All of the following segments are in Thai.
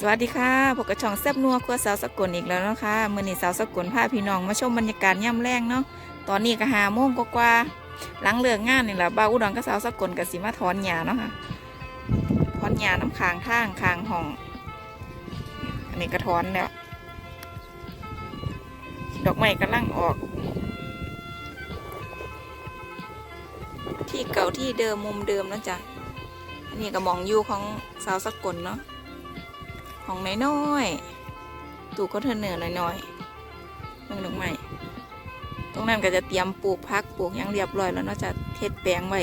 สวัสดีค่ะพบกับช่องแซบนัวครัวสาวสกลอีกแล้วนะคะมื่อนี้สาวสกลพาพี่น้องมาชมบรรยากาศย่ำแรงเนาะตอนนี้ก็หาโมงกว่าๆหลังเลิกงานนี่แหละบ้าอุดรกับสาวสกลกับสิมาถอนหญ้าเนาะค่ะถอนหญ้าน้ำค้างทางค้างห้อง อันนี้ก็ถอนแล้ว ดอกไม้กำลังออก ที่เก่าที่เดิมมุมเดิมนะจ๊ะอันนี้ก็มองอยู่ของสาวสกลเนาะ ของน้อยๆตู้ก็เทนเนอร์น้อยๆเรื่องดอกไม้ตรงนั้นก็จะเตรียมปลูกพักปลูกยังเรียบร้อยแล้วนาะจะเทศแปลงไว้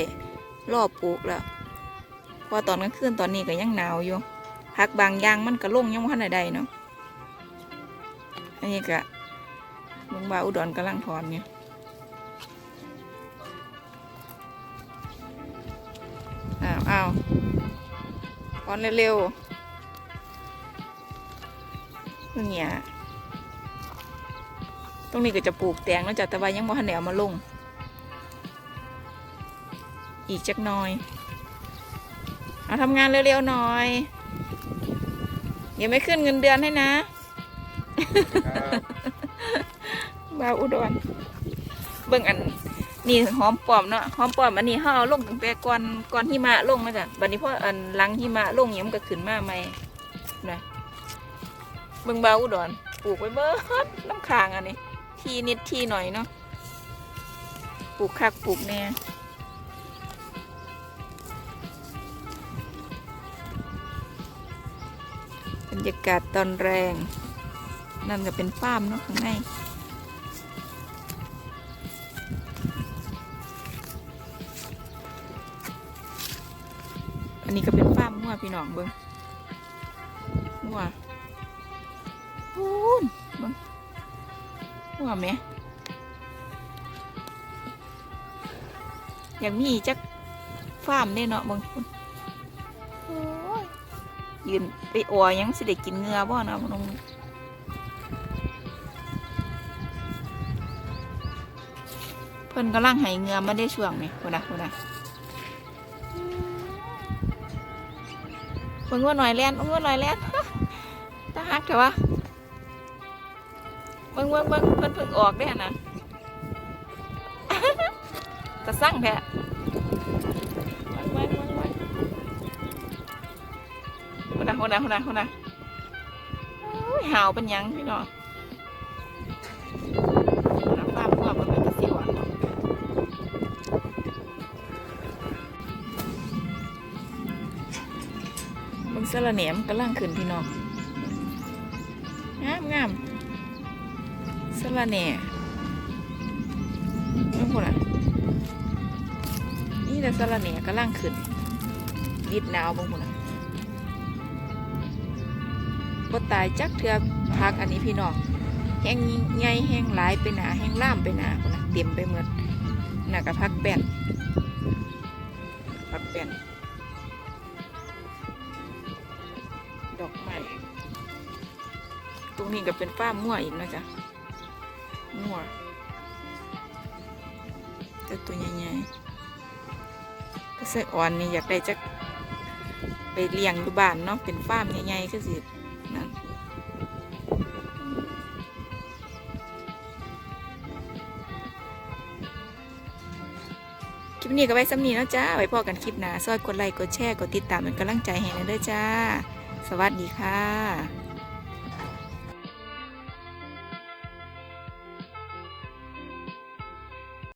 รอบปลูกแล้วเพอตอนกลางคืนตอนนี้ก็ยังหนาวอยู่พักบางอย่างมันก็ลงยังว่าไหนใดเนาะอันนี้ก็มืองบาอุดรกำลังถอนเนี่ยอ้าวอ้าวถอนเร็วๆ เนี่ยตรงนี้ก็จะปลูกแตงแล้วจ้ะแต่ว่ายังบ่ทันได้เอามาลง อีกจักหน่อยเอาทำงานเร็วๆหน่อยอย่าไม่ขึ้นเงินเดือนให้นะบ่าวอุดรเบิ่งอันนี่หอมปลอมเนาะหอมปลอมอันนี้เขาเอาลงตั้งแต่ก่อนก่อนหิมะลงนะจ๊ะบัดนี้พออันหลังหิมะลงเนี่ยมันก็ขึ้นมาใหม่นะ เบิ่งบาอุดรปลูกไว้เบิดน้ำค้างอันนี้ ทีนิดทีหน่อยเนาะปลูกคักปลูกแน่บรรยากาศตอนแรง นั่นก็เป็นฟาร์มเนาะข้างในอันนี้ก็เป็นฟาร์มงัวพี่น้องเบิ้งงัว พูนเบิ้งงัวแหม่อยากมีจักฟาร์มเนี่ยเนาะเบิ้งพุ่นโอ้ยยืนไปอัวยังสิได้กินเงือบ่เนาะน้องเพิ่นกำลังให้เงือมาได้ช่วงไหมคุณนะคุณนะเบิ่งว่าหน่อยแลนเบิ่งว่าหน่อยแลนตาฮักเถอะวะ เบิ่งเบิ่งเบิ่งเพิ่นเพิ่งออกได้หั่นนะตะสั่งแท้เบิ่งเบิ่งเบิ่งเบิ่งคนน่ะคนน่ะคนน่ะคนน่ะโอ้ยหาวเป็นหยังพี่น้องน้ำปลาพวกมันเป็นกระสิวอะมึงสละเหนียมกำลังขึ้นพี่น้องงามงาม สละเหน่ไม่พูดอะนี่แต่สละเหน่กำลังขึ้นดิดหนาวบางคนอะบ่ตายจักเทือพักอันนี้พี่น้องแห้งใหญ่แห้งหลายไปหนาแห้งล่ามไปหนาคนน่ะเต็มไปหมดหน่ะกับพักแป้นพักแป้นดอกไม้ตรงนี้ก็เป็นฟ้ามั่วอีกนะจ๊ะ มัวแต่ตัวใหญ่ๆก็ใส่อ่อนนี่อยากได้จะไปเลี้ยงอยู่บ้านเนาะเป็นฟาร์มใหญ่ๆคือสินั่นคลิปนี้ก็ไว้ซ้ำนี้เนาะจ้า ไว้พอกันคลิปหน้าซอยกดไลค์กดแชร์ กดติดตามเป็นกำลังใจให้นะเด้อจ้า สวัสดีค่ะ